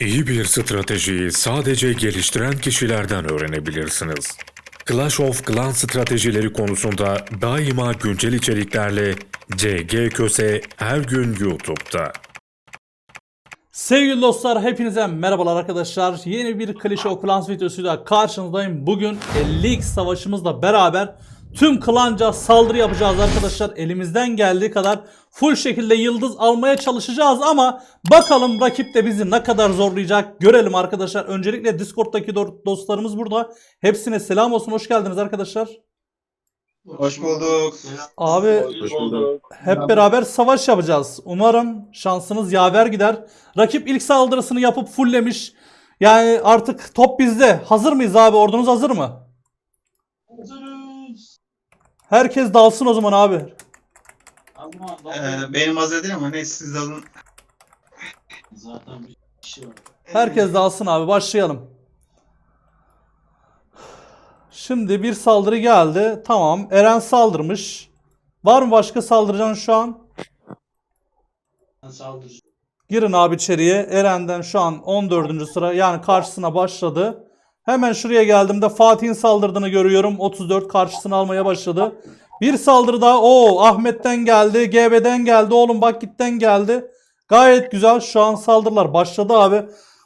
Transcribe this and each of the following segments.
İyi bir stratejiyi sadece geliştiren kişilerden öğrenebilirsiniz. Clash of Clans stratejileri konusunda daima güncel içeriklerle CG Köse her gün YouTube'da. Sevgili dostlar hepinize merhabalar arkadaşlar. Yeni bir klişe okulans videosuyla karşınızdayım. Bugün 50x savaşımızla beraber tüm klanca saldırı yapacağız arkadaşlar. Elimizden geldiği kadar full şekilde yıldız almaya çalışacağız ama bakalım rakip de bizi ne kadar zorlayacak görelim arkadaşlar. Öncelikle Discord'daki do- dostlarımız burada. Hepsine selam olsun. Hoş geldiniz arkadaşlar. Hoş bulduk. Abi Hep beraber savaş yapacağız. Umarım şansınız yaver gider. Rakip ilk saldırısını yapıp fulllemiş. Yani artık top bizde. Hazır mıyız abi? Ordunuz hazır mı? Hazırız. Herkes dalsın o zaman abi. Ee, benim hazır değil ama neyse siz alın. zaten bir şey var. Herkes dalsın abi. Başlayalım. Şimdi bir saldırı geldi. Tamam. Eren saldırmış. Var mı başka saldıracağın şu an? Ben saldıracağım. Girin abi içeriye. Eren'den şu an 14. sıra yani karşısına başladı. Hemen şuraya geldiğimde Fatih'in saldırdığını görüyorum. 34 karşısına almaya başladı. Bir saldırı daha. Oo Ahmet'ten geldi. GB'den geldi. Oğlum bak gitten geldi. Gayet güzel. Şu an saldırılar başladı abi.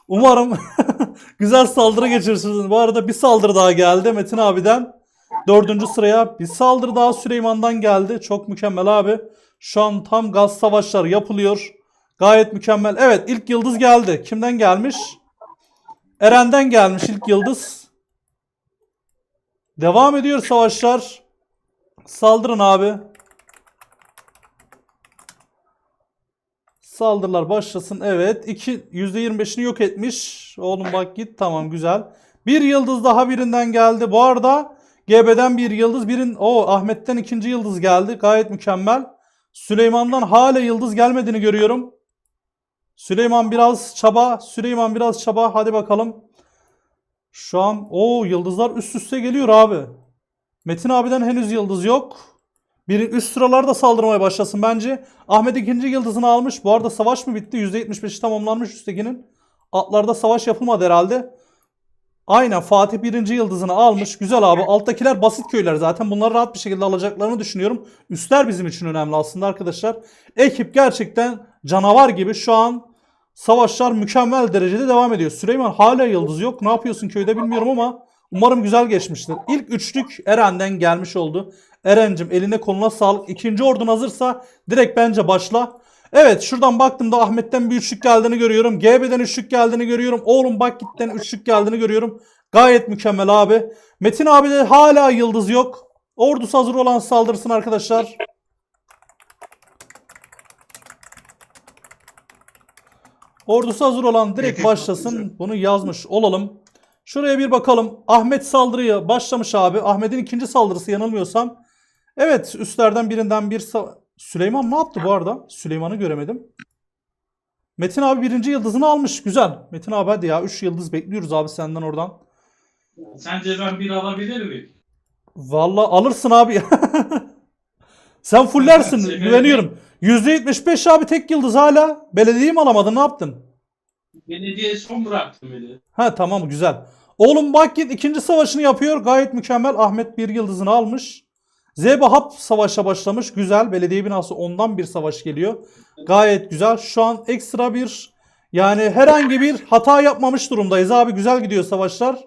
Umarım güzel saldırı geçirirsiniz. Bu arada bir saldırı daha geldi Metin abiden. Dördüncü sıraya bir saldırı daha Süleyman'dan geldi. Çok mükemmel abi. Şu an tam gaz savaşları yapılıyor. Gayet mükemmel. Evet ilk yıldız geldi. Kimden gelmiş? Eren'den gelmiş ilk yıldız. Devam ediyor savaşlar. Saldırın abi. Saldırılar başlasın. Evet. 2 %25'ini yok etmiş. Oğlum bak git. Tamam güzel. Bir yıldız daha birinden geldi. Bu arada GB'den bir yıldız. Birin o Ahmet'ten ikinci yıldız geldi. Gayet mükemmel. Süleyman'dan hala yıldız gelmediğini görüyorum. Süleyman biraz çaba. Süleyman biraz çaba. Hadi bakalım. Şu an o yıldızlar üst üste geliyor abi. Metin abiden henüz yıldız yok. Bir üst sıralarda saldırmaya başlasın bence. Ahmet ikinci yıldızını almış. Bu arada savaş mı bitti? %75'i tamamlanmış üsttekinin. Atlarda savaş yapılmadı herhalde. Aynen Fatih birinci yıldızını almış. Güzel abi. Alttakiler basit köyler zaten. Bunları rahat bir şekilde alacaklarını düşünüyorum. Üstler bizim için önemli aslında arkadaşlar. Ekip gerçekten canavar gibi şu an savaşlar mükemmel derecede devam ediyor. Süleyman hala yıldız yok. Ne yapıyorsun köyde bilmiyorum ama umarım güzel geçmiştir. İlk üçlük Eren'den gelmiş oldu. Eren'cim eline koluna sağlık. İkinci ordun hazırsa direkt bence başla. Evet şuradan baktığımda Ahmet'ten bir üçlük geldiğini görüyorum. GB'den üçlük geldiğini görüyorum. Oğlum bak gitten üçlük geldiğini görüyorum. Gayet mükemmel abi. Metin abi de hala yıldız yok. Ordusu hazır olan saldırsın arkadaşlar. Ordusu hazır olan direkt başlasın. Bunu yazmış olalım. Şuraya bir bakalım. Ahmet saldırıya başlamış abi. Ahmet'in ikinci saldırısı yanılmıyorsam. Evet üstlerden birinden bir Süleyman ne yaptı bu arada? Süleyman'ı göremedim. Metin abi birinci yıldızını almış. Güzel. Metin abi hadi ya 3 yıldız bekliyoruz abi senden oradan. Sence ben bir alabilir miyim? Vallahi alırsın abi. Sen fullersin güveniyorum. %75 abi tek yıldız hala. Belediyeyi mi alamadın ne yaptın? Belediye son bıraktım beni. Ha tamam güzel. Oğlum bak git ikinci savaşını yapıyor. Gayet mükemmel. Ahmet bir yıldızını almış. Zebahap savaşa başlamış. Güzel. Belediye binası ondan bir savaş geliyor. Gayet güzel. Şu an ekstra bir yani herhangi bir hata yapmamış durumdayız abi. Güzel gidiyor savaşlar.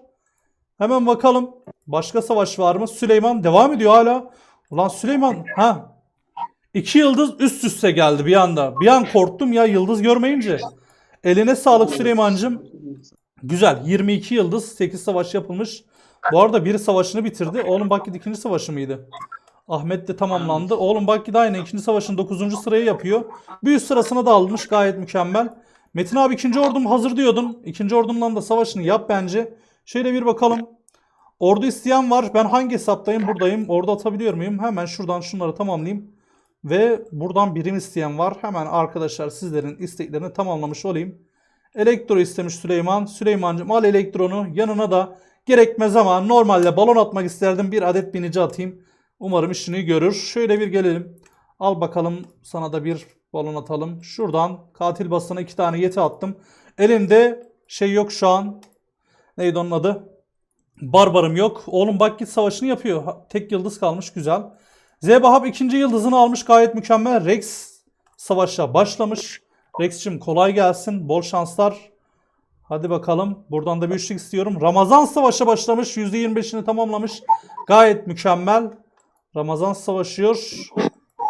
Hemen bakalım. Başka savaş var mı? Süleyman devam ediyor hala. Ulan Süleyman ha. İki yıldız üst üste geldi bir anda. Bir an korktum ya yıldız görmeyince. Eline sağlık Süleyman'cım. Güzel. 22 yıldız 8 savaş yapılmış. Bu arada biri savaşını bitirdi. Oğlum Bakki ikinci savaşı mıydı? Ahmet de tamamlandı. Oğlum Bakki de aynı ikinci savaşın 9. sırayı yapıyor. Bir üst sırasına da almış. Gayet mükemmel. Metin abi ikinci ordum hazır diyordun. İkinci ordumdan da savaşını yap bence. Şöyle bir bakalım. Ordu isteyen var. Ben hangi hesaptayım? Buradayım. Ordu atabiliyor muyum? Hemen şuradan şunları tamamlayayım. Ve buradan birim isteyen var. Hemen arkadaşlar sizlerin isteklerini tamamlamış olayım. Elektro istemiş Süleyman. Süleymancığım al elektronu. Yanına da gerekmez ama normalde balon atmak isterdim. Bir adet binici atayım. Umarım işini görür. Şöyle bir gelelim. Al bakalım sana da bir balon atalım. Şuradan katil basına iki tane yeti attım. Elimde Şey yok şu an. Neydi onun adı? Barbarım yok. Oğlum bak git savaşını yapıyor. Tek yıldız kalmış güzel. Zebahab ikinci yıldızını almış gayet mükemmel. Rex savaşa başlamış. Rex'cim kolay gelsin. Bol şanslar. Hadi bakalım. Buradan da bir üçlük istiyorum. Ramazan savaşa başlamış. %25'ini tamamlamış. Gayet mükemmel. Ramazan savaşıyor.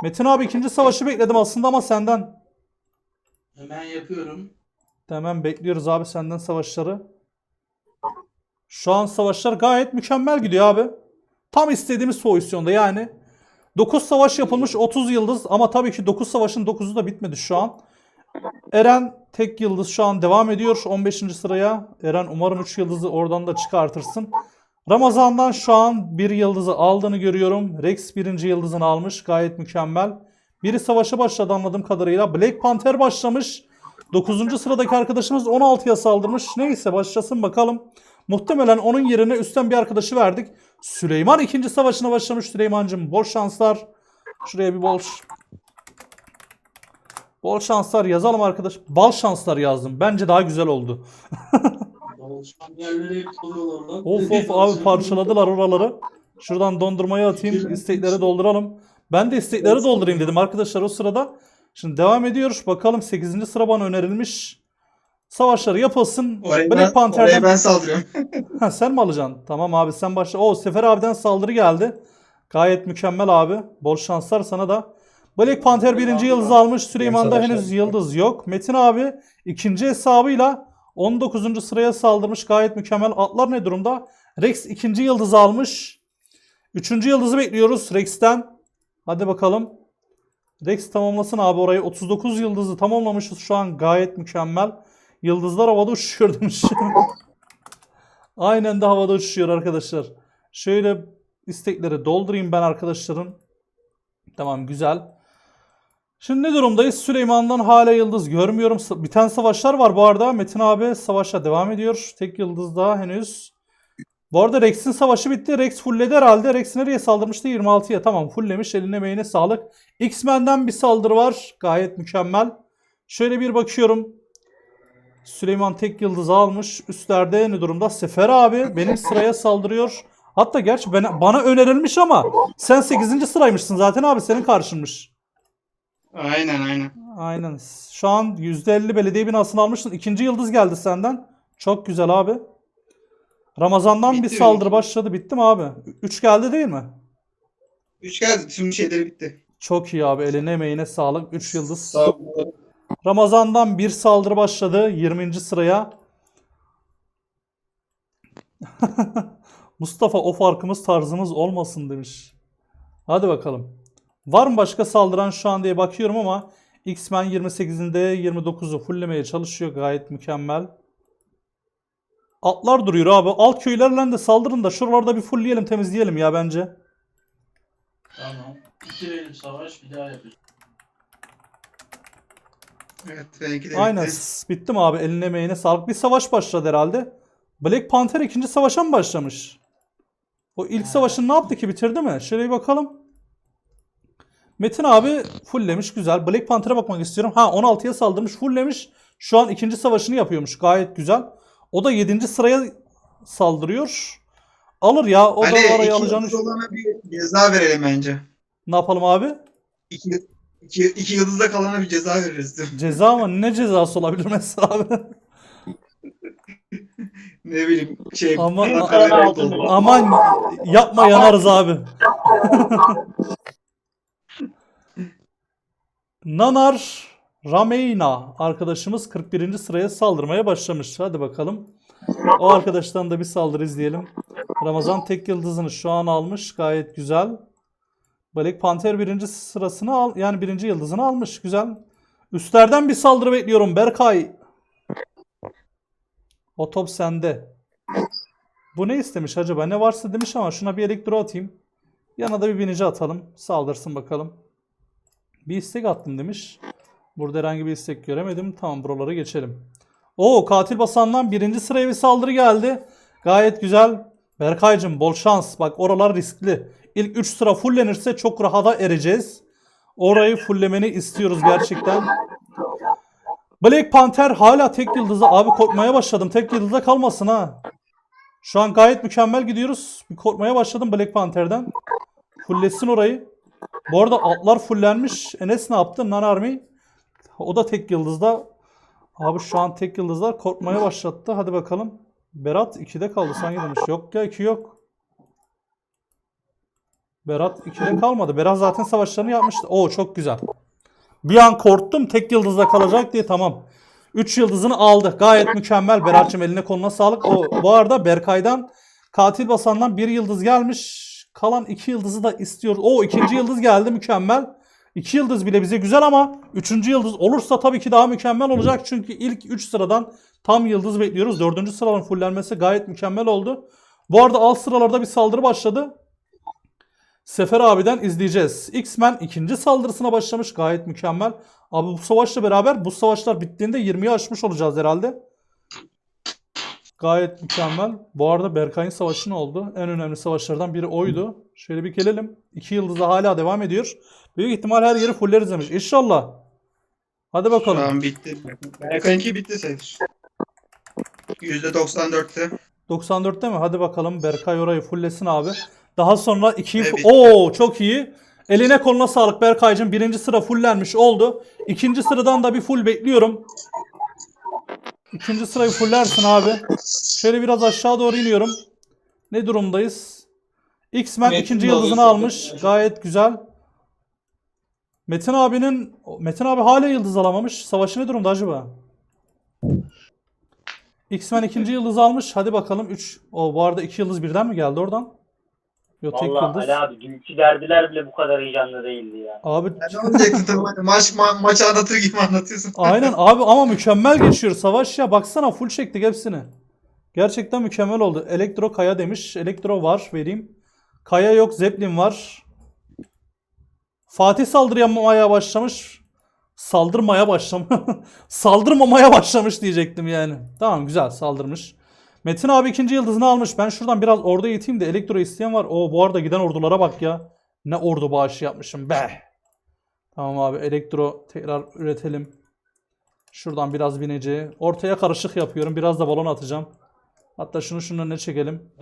Metin abi ikinci savaşı bekledim aslında ama senden. Hemen yapıyorum. Hemen bekliyoruz abi senden savaşları. Şu an savaşlar gayet mükemmel gidiyor abi. Tam istediğimiz pozisyonda yani. 9 savaş yapılmış 30 yıldız ama tabii ki 9 savaşın 9'u da bitmedi şu an. Eren tek yıldız şu an devam ediyor 15. sıraya. Eren umarım 3 yıldızı oradan da çıkartırsın. Ramazan'dan şu an bir yıldızı aldığını görüyorum. Rex birinci yıldızını almış gayet mükemmel. Biri savaşa başladı anladığım kadarıyla. Black Panther başlamış. 9. sıradaki arkadaşımız 16'ya saldırmış. Neyse başlasın bakalım. Muhtemelen onun yerine üstten bir arkadaşı verdik. Süleyman ikinci savaşına başlamış Süleyman'cığım. Bol şanslar. Şuraya bir bol Bol şanslar yazalım arkadaş. Bal şanslar yazdım. Bence daha güzel oldu. Of of abi parçaladılar oraları. Şuradan dondurmayı atayım. istekleri dolduralım. Ben de istekleri doldurayım dedim arkadaşlar o sırada. Şimdi devam ediyoruz. Bakalım 8. sıra bana önerilmiş. Savaşları yapılsın. Oraya Black ben, Panther'den oraya ben saldırıyorum. Ha, sen mi alacaksın? Tamam abi sen başla. O Sefer abiden saldırı geldi. Gayet mükemmel abi. Bol şanslar sana da. Black Panther birinci yıldız almış. Süleyman'da henüz yıldız yok. Metin abi ikinci hesabıyla 19. sıraya saldırmış. Gayet mükemmel. Atlar ne durumda? Rex ikinci yıldızı almış. Üçüncü yıldızı bekliyoruz Rex'ten. Hadi bakalım. Rex tamamlasın abi orayı. 39 yıldızı tamamlamışız şu an. Gayet mükemmel. Yıldızlar havada uçuşuyor demiş. Aynen de havada uçuşuyor arkadaşlar. Şöyle istekleri doldurayım ben arkadaşların. Tamam güzel. Şimdi ne durumdayız? Süleyman'dan hala yıldız görmüyorum. Biten savaşlar var bu arada. Metin abi savaşa devam ediyor. Tek yıldız daha henüz. Bu arada Rex'in savaşı bitti. Rex fullledi herhalde. Rex nereye saldırmıştı? 26'ya. Tamam fulllemiş. Eline emeğine sağlık. X-Men'den bir saldırı var. Gayet mükemmel. Şöyle bir bakıyorum. Süleyman tek yıldız almış. Üstlerde ne durumda? Sefer abi benim sıraya saldırıyor. Hatta gerçi bana, bana önerilmiş ama sen 8. sıraymışsın zaten abi senin karşınmış. Aynen aynen. Aynen. Şu an %50 belediye binasını almışsın. İkinci yıldız geldi senden. Çok güzel abi. Ramazan'dan bir Bitti saldırı mi? başladı. Bitti mi abi? 3 geldi değil mi? Üç geldi. Tüm şeyleri bitti. Çok iyi abi. Eline emeğine sağlık. 3 yıldız. Sağ ol. Ramazan'dan bir saldırı başladı 20. sıraya. Mustafa o farkımız tarzımız olmasın demiş. Hadi bakalım. Var mı başka saldıran şu an diye bakıyorum ama X-Men 28'inde 29'u fulllemeye çalışıyor gayet mükemmel. Atlar duruyor abi. Alt köylerle de saldırın da şuralarda bir fullleyelim temizleyelim ya bence. Tamam. Bitirelim savaş bir daha yapacağız. Evet benimki de Aynen. bitti. mi abi? Eline emeğine sağlık. Bir savaş başladı herhalde. Black Panther ikinci savaşa mı başlamış? O ilk savaşını ne yaptı ki? Bitirdi mi? Şöyle bir bakalım. Metin abi fulllemiş. Güzel. Black Panther'a bakmak istiyorum. Ha 16'ya saldırmış. Fulllemiş. Şu an ikinci savaşını yapıyormuş. Gayet güzel. O da 7. sıraya saldırıyor. Alır ya. O da orayı alacağını... olana bir ceza verelim bence. Ne yapalım abi? İki, iki, iki yıldızda kalana bir ceza veririz diyorum. Ceza mı? Ne cezası olabilir mesela abi? Ne bileyim şey. Ama- Ankara Ama- Red oldu. Aman yapma yanarız abi. Nanar Rameyna arkadaşımız 41. sıraya saldırmaya başlamış. Hadi bakalım. O arkadaştan da bir saldırı izleyelim. Ramazan tek yıldızını şu an almış. Gayet güzel. Black Panther birinci sırasını al yani birinci yıldızını almış. Güzel. Üstlerden bir saldırı bekliyorum Berkay. O top sende. Bu ne istemiş acaba? Ne varsa demiş ama şuna bir elektro atayım. Yana da bir binici atalım. Saldırsın bakalım. Bir istek attım demiş. Burada herhangi bir istek göremedim. Tamam buralara geçelim. Oo katil basandan birinci sıraya bir saldırı geldi. Gayet güzel. Berkaycığım bol şans. Bak oralar riskli. İlk 3 sıra fullenirse çok rahata ereceğiz. Orayı fullemeni istiyoruz gerçekten. Black Panther hala tek yıldızda. Abi korkmaya başladım. Tek yıldızda kalmasın ha. Şu an gayet mükemmel gidiyoruz. Bir korkmaya başladım Black Panther'den. Fullesin orayı. Bu arada altlar fullenmiş. Enes ne yaptı? Nan Army. O da tek yıldızda. Abi şu an tek yıldızlar korkmaya başlattı. Hadi bakalım. Berat 2'de kaldı sanki demiş. Yok ya 2 yok. Berat 2'de kalmadı. Berat zaten savaşlarını yapmıştı. Oo çok güzel. Bir an korktum tek yıldızda kalacak diye tamam. 3 yıldızını aldı. Gayet mükemmel. Berat'cığım eline koluna sağlık. O, bu arada Berkay'dan katil basandan bir yıldız gelmiş. Kalan iki yıldızı da istiyoruz. O ikinci yıldız geldi mükemmel. İki yıldız bile bize güzel ama üçüncü yıldız olursa tabii ki daha mükemmel olacak. Çünkü ilk üç sıradan tam yıldız bekliyoruz. Dördüncü sıraların fullenmesi gayet mükemmel oldu. Bu arada alt sıralarda bir saldırı başladı. Sefer abiden izleyeceğiz. X-Men ikinci saldırısına başlamış. Gayet mükemmel. Abi bu savaşla beraber bu savaşlar bittiğinde 20'yi aşmış olacağız herhalde. Gayet mükemmel. Bu arada Berkay'ın savaşı ne oldu? En önemli savaşlardan biri oydu. Şöyle bir gelelim. İki yıldızı hala devam ediyor. Büyük ihtimal her yeri fulleriz demiş. İnşallah. Hadi bakalım. An bitti. Berkay'ınki bitti sayılır. %94'te. 94'te mi? Hadi bakalım Berkay orayı fulllesin abi. Daha sonra 2'yi... Evet. Oo çok iyi. Eline koluna sağlık Berkay'cığım. Birinci sıra fullenmiş oldu. İkinci sıradan da bir full bekliyorum. İkinci sırayı fullersin abi. Şöyle biraz aşağı doğru iniyorum. Ne durumdayız? X-Men Metin ikinci yıldızını almış. Gayet güzel. Metin abinin... Metin abi hala yıldız alamamış. Savaşı ne durumda acaba? X-Men ikinci yıldız almış. Hadi bakalım 3. O bu arada 2 yıldız birden mi geldi oradan? Yok tek Vallahi yıldız. Ali abi dünkü derdiler bile bu kadar heyecanlı değildi ya. Abi Ne olacaktı tabii. Maç, ma- maçı anlatır gibi anlatıyorsun. aynen abi ama mükemmel geçiyor savaş ya. Baksana full çektik hepsini. Gerçekten mükemmel oldu. Elektro Kaya demiş. Elektro var vereyim. Kaya yok Zeppelin var. Fatih saldırmaya başlamış. Saldırmaya başlamış. Saldırmamaya başlamış diyecektim yani. Tamam güzel saldırmış. Metin abi ikinci yıldızını almış. Ben şuradan biraz ordu eğiteyim de elektro isteyen var. O bu arada giden ordulara bak ya. Ne ordu bağışı yapmışım be. Tamam abi elektro tekrar üretelim. Şuradan biraz binici. Ortaya karışık yapıyorum. Biraz da balon atacağım. Hatta şunu şunun önüne çekelim.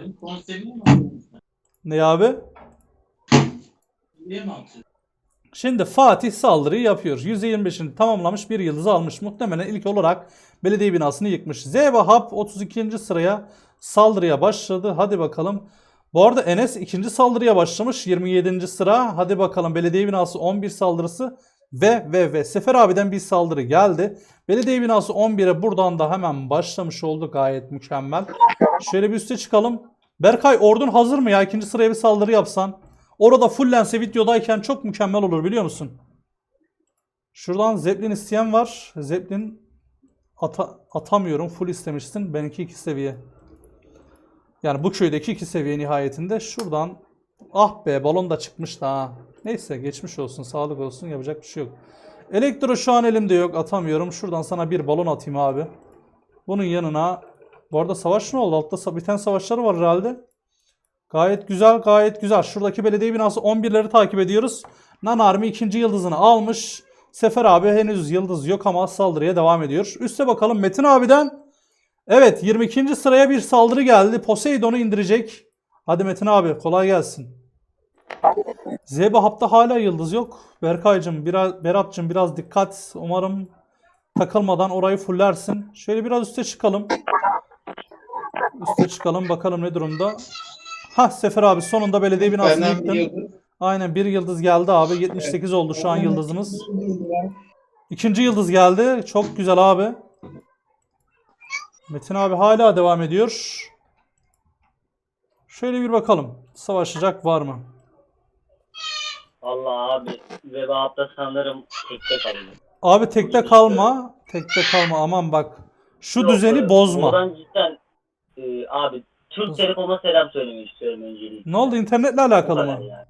Ne abi? Niye mi atıyorsun? Şimdi Fatih saldırıyı yapıyor. %25'ini tamamlamış bir yıldızı almış. Muhtemelen ilk olarak belediye binasını yıkmış. Z ve Hap 32. sıraya saldırıya başladı. Hadi bakalım. Bu arada Enes ikinci saldırıya başlamış. 27. sıra. Hadi bakalım belediye binası 11 saldırısı ve ve ve Sefer abiden bir saldırı geldi. Belediye binası 11'e buradan da hemen başlamış oldu. Gayet mükemmel. Şöyle bir üste çıkalım. Berkay ordun hazır mı ya? İkinci sıraya bir saldırı yapsan. Orada fullense videodayken çok mükemmel olur biliyor musun? Şuradan Zeppelin isteyen var. Zeppelin ata- atamıyorum. Full istemişsin. Benimki 2 seviye. Yani bu köydeki 2 seviye nihayetinde. Şuradan ah be balon da çıkmış da ha. Neyse geçmiş olsun. Sağlık olsun. Yapacak bir şey yok. Elektro şu an elimde yok. Atamıyorum. Şuradan sana bir balon atayım abi. Bunun yanına bu arada savaş ne oldu? Altta biten savaşları var herhalde. Gayet güzel, gayet güzel. Şuradaki belediye binası 11'leri takip ediyoruz. Nan Army ikinci yıldızını almış. Sefer abi henüz yıldız yok ama saldırıya devam ediyor. Üste bakalım Metin abiden. Evet 22. sıraya bir saldırı geldi. Poseidon'u indirecek. Hadi Metin abi kolay gelsin. Zeba Hap'ta hala yıldız yok. Berkay'cım, biraz, Berat'cım biraz dikkat. Umarım takılmadan orayı fullersin. Şöyle biraz üste çıkalım. Üste çıkalım bakalım ne durumda. Ha Sefer abi sonunda belediye binasını Benden yıktın. Aynen bir yıldız geldi abi. 78 oldu şu an yıldızımız. İkinci yıldız geldi. Çok güzel abi. Metin abi hala devam ediyor. Şöyle bir bakalım. Savaşacak var mı? Vallahi abi Vebap'ta sanırım tekte kaldı. Abi tekte kalma. Tekte kalma aman bak. Şu Yok, düzeni e, bozma. Buradan cidden e, abi Türk Telekom'a selam söylemek istiyorum öncelikle. Ne oldu internetle alakalı mı? yani.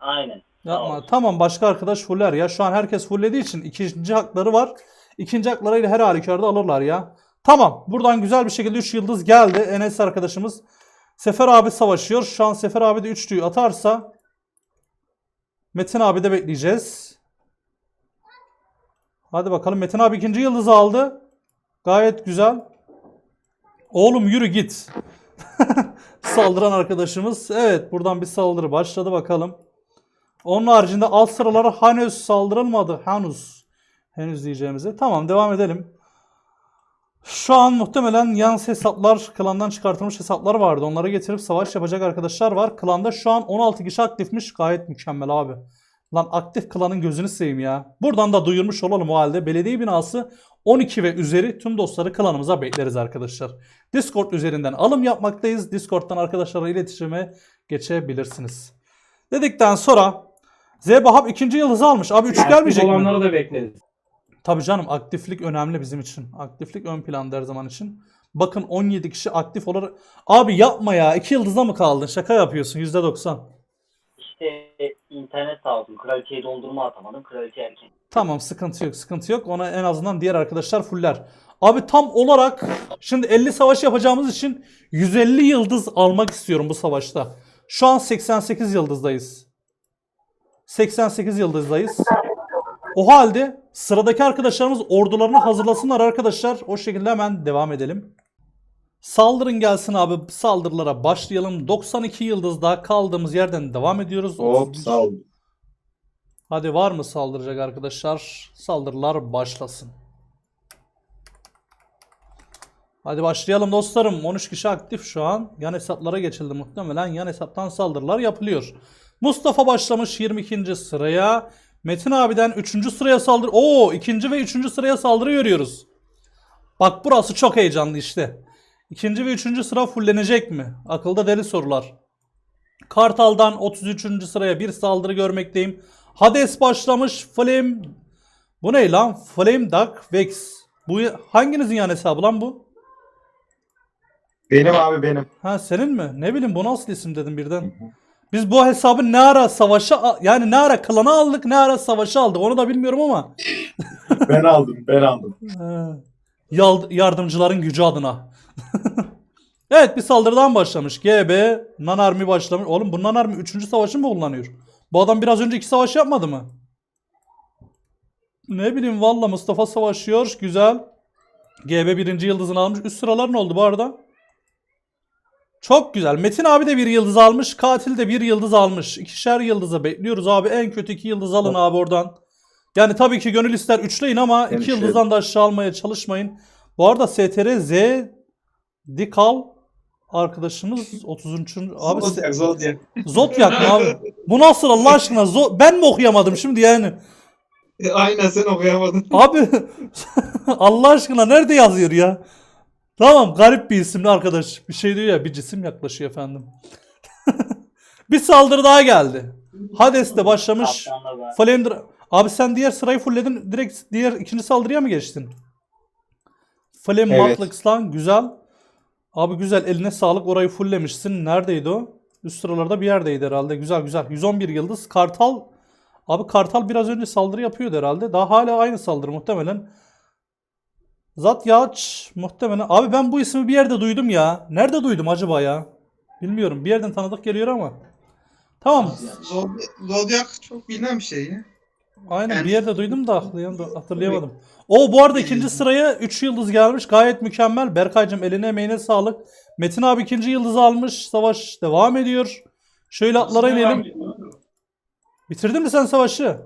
Aynen. Yapma. Tamam başka arkadaş fuller ya. Şu an herkes fullediği için ikinci hakları var. İkinci haklarıyla her halükarda alırlar ya. Tamam. Buradan güzel bir şekilde 3 yıldız geldi. Enes arkadaşımız. Sefer abi savaşıyor. Şu an Sefer abi de 3'lüyü atarsa Metin abi de bekleyeceğiz. Hadi bakalım Metin abi ikinci yıldızı aldı. Gayet güzel. Oğlum yürü git. Saldıran arkadaşımız. Evet buradan bir saldırı başladı bakalım. Onun haricinde alt sıralara henüz saldırılmadı. Henüz. Henüz diyeceğimize. Tamam devam edelim. Şu an muhtemelen yan hesaplar, klandan çıkartılmış hesaplar vardı. Onları getirip savaş yapacak arkadaşlar var. Klanda şu an 16 kişi aktifmiş. Gayet mükemmel abi. Lan aktif klanın gözünü seveyim ya. Buradan da duyurmuş olalım o halde. Belediye binası 12 ve üzeri tüm dostları klanımıza bekleriz arkadaşlar. Discord üzerinden alım yapmaktayız. Discord'dan arkadaşlarla iletişime geçebilirsiniz. Dedikten sonra Zebahap ikinci yıldızı almış. Abi 3 gelmeyecek mi? olanları da bekleriz. Tabii canım aktiflik önemli bizim için. Aktiflik ön planda her zaman için. Bakın 17 kişi aktif olarak. Abi yapma ya. 2 yıldızda mı kaldın? Şaka yapıyorsun %90. İnternet sağ olsun. Kraliçeyi dondurma atamadım. Kraliçe erken. Tamam sıkıntı yok sıkıntı yok. Ona en azından diğer arkadaşlar fuller. Abi tam olarak şimdi 50 savaş yapacağımız için 150 yıldız almak istiyorum bu savaşta. Şu an 88 yıldızdayız. 88 yıldızdayız. O halde sıradaki arkadaşlarımız ordularını hazırlasınlar arkadaşlar. O şekilde hemen devam edelim. Saldırın gelsin abi. Saldırılara başlayalım. 92 yıldızda kaldığımız yerden devam ediyoruz. Hop sağ ol. Hadi var mı saldıracak arkadaşlar? Saldırılar başlasın. Hadi başlayalım dostlarım. 13 kişi aktif şu an. Yan hesaplara geçildi muhtemelen. Yan hesaptan saldırılar yapılıyor. Mustafa başlamış 22. sıraya. Metin abiden 3. sıraya saldır. Oo, 2. ve 3. sıraya saldırı görüyoruz. Bak burası çok heyecanlı işte. 2. ve 3. sıra fullenecek mi? Akılda deli sorular. Kartal'dan 33. sıraya bir saldırı görmekteyim. Hades başlamış. Flame... Bu ne lan? Flame Duck Vex. Bu hanginizin yan hesabı lan bu? Benim abi benim. Ha senin mi? Ne bileyim bu nasıl isim dedim birden. Biz bu hesabı ne ara savaşa yani ne ara klana aldık ne ara savaşa aldık onu da bilmiyorum ama ben aldım ben aldım. Yardımcıların gücü adına. evet bir saldırıdan başlamış. GB Nanarmi başlamış. Oğlum bu Nanarmi 3. savaşı mı kullanıyor? Bu adam biraz önce iki savaş yapmadı mı? Ne bileyim valla Mustafa savaşıyor. Güzel. GB birinci yıldızını almış. Üst sıralar ne oldu bu arada? Çok güzel. Metin abi de bir yıldız almış. Katil de bir yıldız almış. İkişer yıldıza bekliyoruz abi. En kötü iki yıldız alın abi oradan. Yani tabii ki gönül ister üçleyin ama Ben iki yıldızdan da aşağı almaya çalışmayın. Bu arada STR Z Dikal arkadaşımız 30. abi Zodyak Zodyak. Zodyak mı abi? Bu nasıl Allah aşkına? Zo- ben mi okuyamadım şimdi yani? E, aynen sen okuyamadın. Abi Allah aşkına nerede yazıyor ya? Tamam garip bir isimli arkadaş. Bir şey diyor ya bir cisim yaklaşıyor efendim. bir saldırı daha geldi. Hades'te başlamış. Kaptanla var. Flamer. Abi sen diğer sırayı fullledin. Direkt diğer ikinci saldırıya mı geçtin? Flame Evet. Matlix lan güzel. Abi güzel eline sağlık orayı fulllemişsin. Neredeydi o? Üst sıralarda bir yerdeydi herhalde. Güzel güzel. 111 yıldız. Kartal. Abi Kartal biraz önce saldırı yapıyordu herhalde. Daha hala aynı saldırı muhtemelen. Zat Yağaç muhtemelen. Abi ben bu ismi bir yerde duydum ya. Nerede duydum acaba ya? Bilmiyorum. Bir yerden tanıdık geliyor ama. Tamam. Zod- Zodyak çok bilinen bir şey ya. Aynen Yani- bir yerde duydum da hatırlayam- hatırlayamadım. O bu arada ikinci sıraya 3 yıldız gelmiş. Gayet mükemmel. Berkaycığım eline emeğine sağlık. Metin abi ikinci yıldızı almış. Savaş devam ediyor. Şöyle atlara inelim. Bitirdin mi sen savaşı?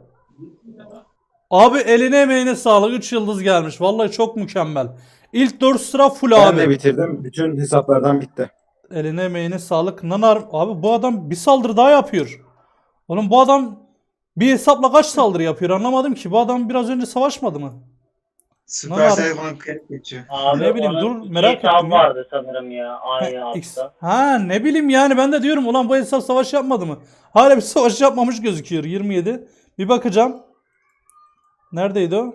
Abi eline emeğine sağlık. 3 yıldız gelmiş. Vallahi çok mükemmel. İlk 4 sıra full Ben abi. de bitirdim. Bütün hesaplardan bitti. Eline emeğine sağlık. Nanar abi bu adam bir saldırı daha yapıyor. Oğlum bu adam bir hesapla kaç saldırı yapıyor anlamadım ki. Bu adam biraz önce savaşmadı mı? Falan kıyıp geçiyor. Abi Ne bileyim, onun dur, iki merak hesabı ettim ya. vardı sanırım ya. Aynı Ha, X- hafta. ha ne bileyim yani ben de diyorum ulan bu hesap savaş yapmadı mı? Hala bir savaş yapmamış gözüküyor 27. Bir bakacağım. Neredeydi o?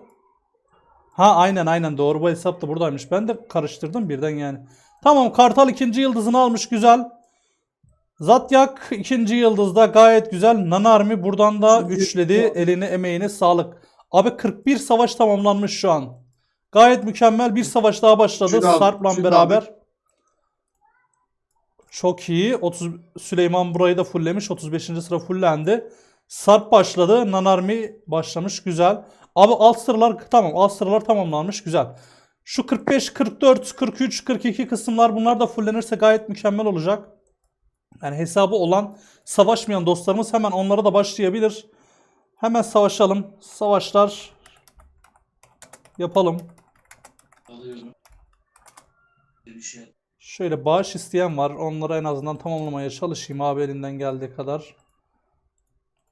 Ha aynen aynen doğru bu hesap da buradaymış. Ben de karıştırdım birden yani. Tamam Kartal ikinci yıldızını almış güzel. Zatyak ikinci yıldızda gayet güzel. Nanarmi buradan da üçledi. Eline emeğine sağlık. Abi 41 savaş tamamlanmış şu an. Gayet mükemmel bir savaş daha başladı al, Sarp'la beraber. Çok iyi. 30 Süleyman burayı da fulllemiş. 35. sıra fullendi. Sarp başladı. Nanarmi başlamış. Güzel. Abi alt sıralar tamam alt sıralar tamamlanmış güzel. Şu 45, 44, 43, 42 kısımlar bunlar da fullenirse gayet mükemmel olacak. Yani hesabı olan savaşmayan dostlarımız hemen onlara da başlayabilir. Hemen savaşalım. Savaşlar yapalım. Alıyorum. Şey. Şöyle bağış isteyen var. Onları en azından tamamlamaya çalışayım abi elinden geldiği kadar.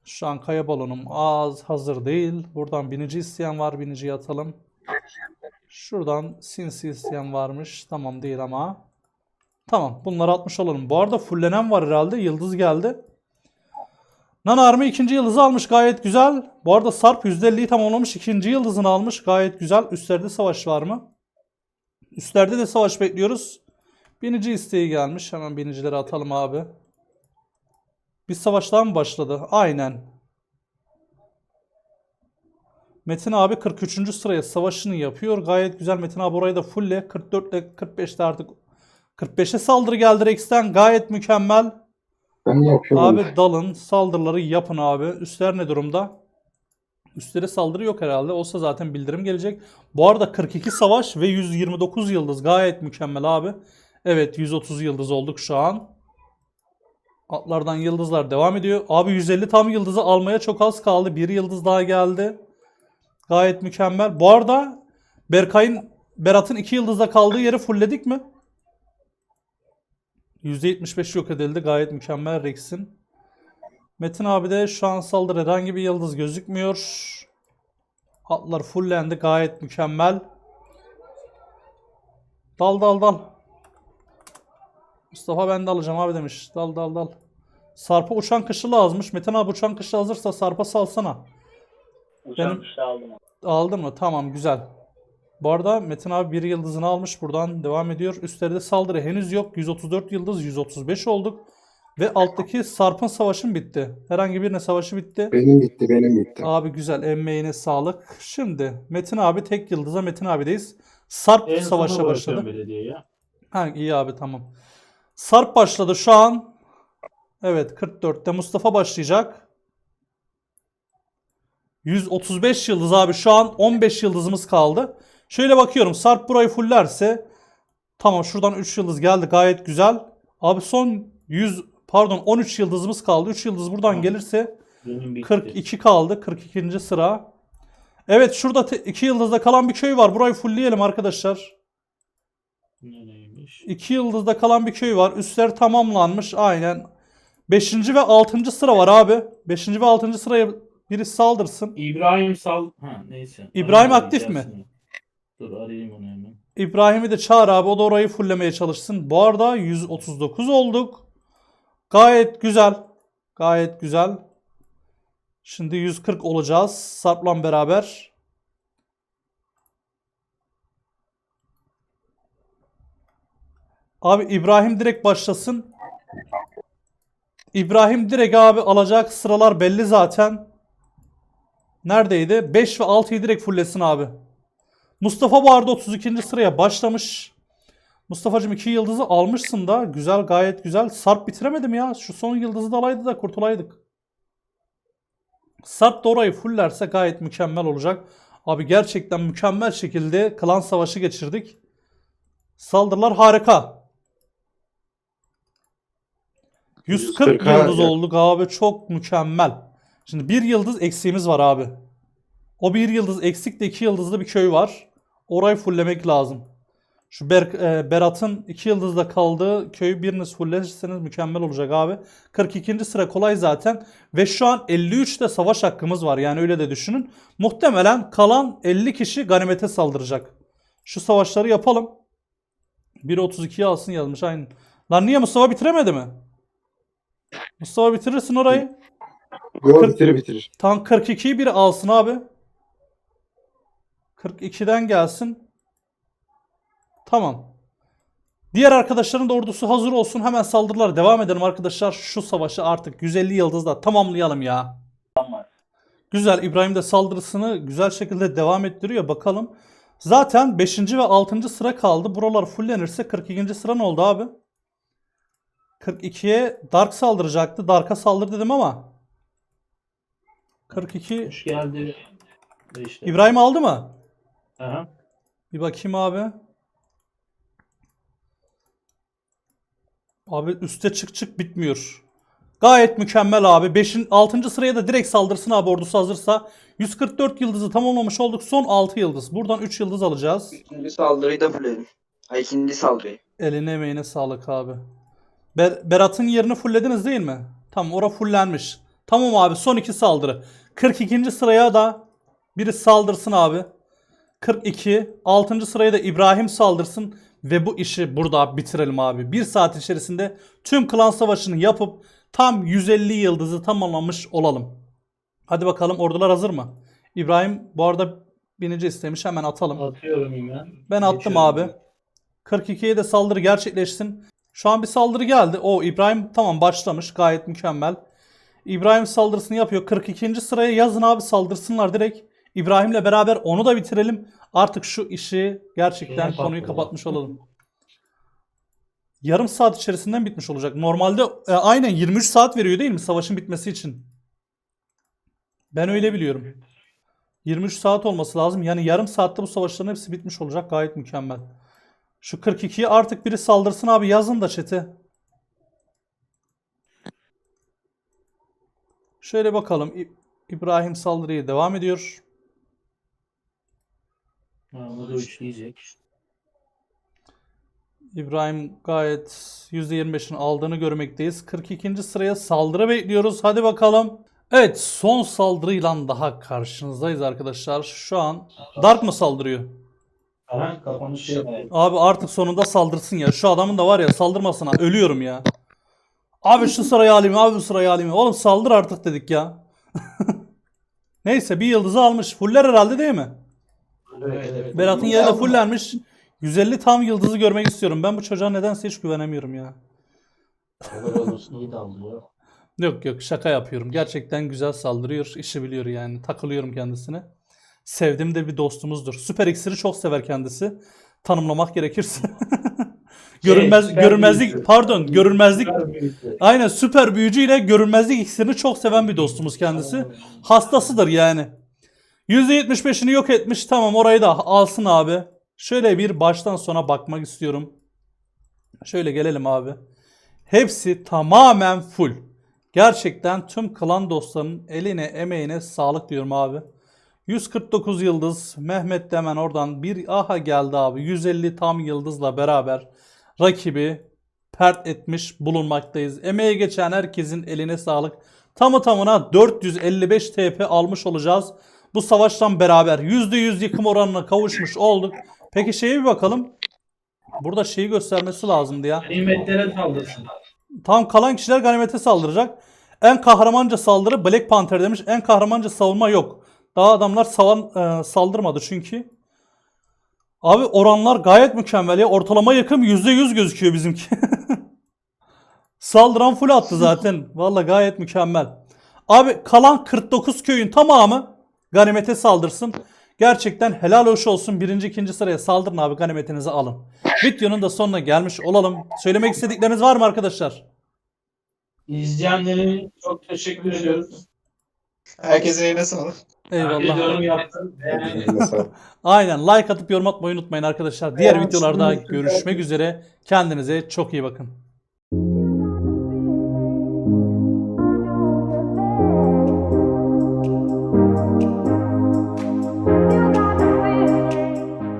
Şu an kaya balonum az hazır değil. Buradan binici isteyen var. Biniciyi atalım. Şuradan sinsi isteyen varmış. Tamam değil ama. Tamam bunları atmış olalım. Bu arada fullenen var herhalde. Yıldız geldi. Nan Army ikinci yıldızı almış gayet güzel. Bu arada Sarp %50'yi tamamlamış. ikinci yıldızını almış gayet güzel. Üstlerde savaş var mı? Üstlerde de savaş bekliyoruz. Binici isteği gelmiş. Hemen binicileri atalım abi. Bir savaş daha mı başladı? Aynen. Metin abi 43. sıraya savaşını yapıyor. Gayet güzel. Metin abi orayı da fulle. 44 ile 45'te artık 45'e saldırı geldi Rex'ten. Gayet mükemmel. Ben yapıyorum. Abi dalın saldırıları yapın abi. Üstler ne durumda? Üstlere saldırı yok herhalde. Olsa zaten bildirim gelecek. Bu arada 42 savaş ve 129 yıldız. Gayet mükemmel abi. Evet 130 yıldız olduk şu an. Atlardan yıldızlar devam ediyor. Abi 150 tam yıldızı almaya çok az kaldı. Bir yıldız daha geldi. Gayet mükemmel. Bu arada Berkay'ın Berat'ın 2 yıldızda kaldığı yeri fullledik mi? %75 yok edildi. Gayet mükemmel Rex'in. Metin abi de şu an saldırı herhangi bir yıldız gözükmüyor. Atlar fullendi. Gayet mükemmel. Dal dal dal. Mustafa ben de alacağım abi demiş. Dal dal dal. Sarp'a uçan kışı lazımmış. Metin abi uçan kışı hazırsa Sarp'a salsana. Uçan Benim- kuşu aldım. Aldı mı? Tamam güzel. Bu arada Metin abi bir yıldızını almış. Buradan devam ediyor. Üstlerde saldırı henüz yok. 134 yıldız 135 olduk. Ve alttaki Sarp'ın savaşın bitti. Herhangi birine savaşı bitti. Benim bitti, benim bitti. Abi güzel emeğine sağlık. Şimdi Metin abi tek yıldıza Metin abideyiz. Sarp En savaşa başladı. Ha, iyi abi tamam. Sarp başladı şu an. Evet 44'te Mustafa başlayacak. 135 yıldız abi şu an 15 yıldızımız kaldı. Şöyle bakıyorum Sarp burayı fullerse tamam şuradan 3 yıldız geldi gayet güzel. Abi son 100 pardon 13 yıldızımız kaldı. 3 yıldız buradan Tamam. gelirse Benim bitti. 42 kaldı. 42. sıra. Evet şurada 2 yıldızda kalan bir köy var. Burayı fullleyelim arkadaşlar. Nereymiş? 2 yıldızda kalan bir köy var. Üstler tamamlanmış. Aynen. 5. ve 6. sıra var abi. 5. ve 6. sıraya biri saldırsın. İbrahim Sal... Ha neyse. İbrahim Arayayım, aktif mi? Dur arayayım onu hemen. İbrahim'i de çağır abi. O da orayı fulllemeye çalışsın. Bu arada 139 olduk. Gayet güzel. Gayet güzel. Şimdi 140 olacağız. Sarp'la beraber. Abi İbrahim direkt başlasın. İbrahim direkt abi alacak sıralar belli zaten. Neredeydi? 5 ve 6'yı direkt fulllesin abi. Mustafa bu arada 32. sıraya başlamış. Mustafa'cığım 2 yıldızı almışsın da. Güzel gayet güzel. Sarp bitiremedim ya. Şu son yıldızı da alaydı da kurtulaydık. Sarp da orayı fullerse gayet mükemmel olacak. Abi gerçekten mükemmel şekilde klan savaşı geçirdik. Saldırılar harika. 140 140 yıldız ha. olduk abi çok mükemmel. Şimdi bir yıldız eksiğimiz var abi. O bir yıldız eksik de iki yıldızlı bir köy var. Orayı fulllemek lazım. Şu Ber- e, Berat'ın iki yıldızda kaldığı köyü biriniz fulllerseniz mükemmel olacak abi. 42. sıra kolay zaten. Ve şu an 53'te savaş hakkımız var. Yani öyle de düşünün. Muhtemelen kalan 50 kişi ganimete saldıracak. Şu savaşları yapalım. 1.32'yi alsın yazmış aynen. Lan niye Mustafa bitiremedi mi? Mustafa bitirirsin orayı. Kırk- bitirir bitirir. Tam 42'yi biri alsın abi. 42'den gelsin. Tamam. Diğer arkadaşların da ordusu hazır olsun. Hemen saldırılara devam edelim arkadaşlar. Şu savaşı artık 150 yıldızla tamamlayalım ya. Güzel. İbrahim de saldırısını güzel şekilde devam ettiriyor. Bakalım. Zaten 5. ve 6. sıra kaldı. Buralar fullenirse 42. sıra ne oldu abi? 42'ye Dark saldıracaktı. Dark'a saldır dedim ama 42 Hoş geldi. işte. İbrahim aldı mı? Aha. Bir bakayım abi. Abi üste çık çık bitmiyor. Gayet mükemmel abi. 5'in 6. sıraya da direkt saldırsın abi ordusu hazırsa. 144 yıldızı tamamlamış olduk. Son 6 yıldız. Buradan 3 yıldız alacağız. İkinci saldırıyı da fulledim. Ay ikinci saldırıyı. Eline emeğine sağlık abi. Ber- Berat'ın yerini fulllediniz değil mi? Tamam ora fullenmiş. Tamam abi son iki saldırı. 42. sıraya da biri saldırsın abi. 42. 6. sıraya da İbrahim saldırsın. Ve bu işi burada bitirelim abi. Bir saat içerisinde tüm klan savaşını yapıp tam 150 yıldızı tamamlamış olalım. Hadi bakalım ordular hazır mı? İbrahim bu arada binici istemiş hemen atalım. Atıyorum hemen. Ben attım Geçiyorum abi. ben. 42'ye de saldırı gerçekleşsin. Şu an bir saldırı geldi. O İbrahim tamam başlamış. Gayet mükemmel. İbrahim saldırısını yapıyor. 42. sıraya yazın abi saldırsınlar direkt. İbrahim'le beraber onu da bitirelim. Artık şu işi gerçekten Yine konuyu kapatmış olalım. Yarım saat içerisinden bitmiş olacak. Normalde e, aynen 23 saat veriyor değil mi savaşın bitmesi için? Ben öyle biliyorum. 23 saat olması lazım. Yani yarım saatte bu savaşların hepsi bitmiş olacak. Gayet mükemmel. Şu 42'yi artık biri saldırsın abi yazın da chat'e. Şöyle bakalım. İbrahim saldırıya devam ediyor. Ha, bu da üçleyecek. İbrahim gayet %25'in aldığını görmekteyiz. 42. sıraya saldırı bekliyoruz. Hadi bakalım. Evet son saldırıyla daha karşınızdayız arkadaşlar. Şu an Dark mı saldırıyor? Aha kapanış şey. Abi artık sonunda saldırsın ya. Şu adamın da var ya saldırmasına ölüyorum ya. Abi şu sırayı alayım abi bu sırayı alayım. Oğlum saldır artık dedik ya. Neyse bir yıldızı almış. Fuller herhalde değil mi? Evet, evet. Berat'ın yeri de fullenmiş. 150 tam yıldızı görmek istiyorum. Ben bu çocuğa nedense hiç güvenemiyorum ya. İyi damlıyor. Yok yok şaka yapıyorum. Gerçekten güzel saldırıyor. işi biliyor yani. Takılıyorum kendisine. Sevdiğim de bir dostumuzdur. Süper iksiri çok sever kendisi. Tanımlamak gerekirse. Görünmez süper görünmezlik büyücü. pardon görünmezlik Süper büyüktü. aynen süper büyücü ile görünmezlik iksirini çok seven bir dostumuz kendisi. Hastasıdır yani. %75'ini yok etmiş. Tamam orayı da alsın abi. Şöyle bir baştan sona bakmak istiyorum. Şöyle gelelim abi. Hepsi tamamen full. Gerçekten tüm klan dostlarının eline emeğine sağlık diyorum abi. 149 yıldız. Mehmet de hemen oradan bir aha geldi abi. 150 tam yıldızla beraber rakibi pert etmiş bulunmaktayız. Emeğe geçen herkesin eline sağlık. Tamı tamına 455 TP almış olacağız. Bu savaştan beraber %100 yıkım oranına kavuşmuş olduk. Peki şeye bir bakalım. Burada şeyi göstermesi lazımdı ya. Nimetlere saldırsın. Tam kalan kişiler ganimete saldıracak. En kahramanca saldırı Black Panther demiş. En kahramanca savunma yok. Daha adamlar savan, e, saldırmadı çünkü. Abi oranlar gayet mükemmel ya. Ortalama yakın %100 gözüküyor bizimki. Saldıran full attı zaten. Valla gayet mükemmel. Abi kalan 49 köyün tamamı ganimete saldırsın. Gerçekten helal hoş olsun. Birinci ikinci sıraya saldırın abi ganimetinizi alın. Videonun da sonuna gelmiş olalım. Söylemek istedikleriniz var mı arkadaşlar? İzleyenlere çok teşekkür ediyoruz. Herkese eline sağlık. Eyvallah. yorum yaptı. Beğenin. Eline sağlık. Aynen like atıp yorum atmayı unutmayın arkadaşlar. Diğer videolarda görüşmek üzere. Kendinize çok iyi bakın.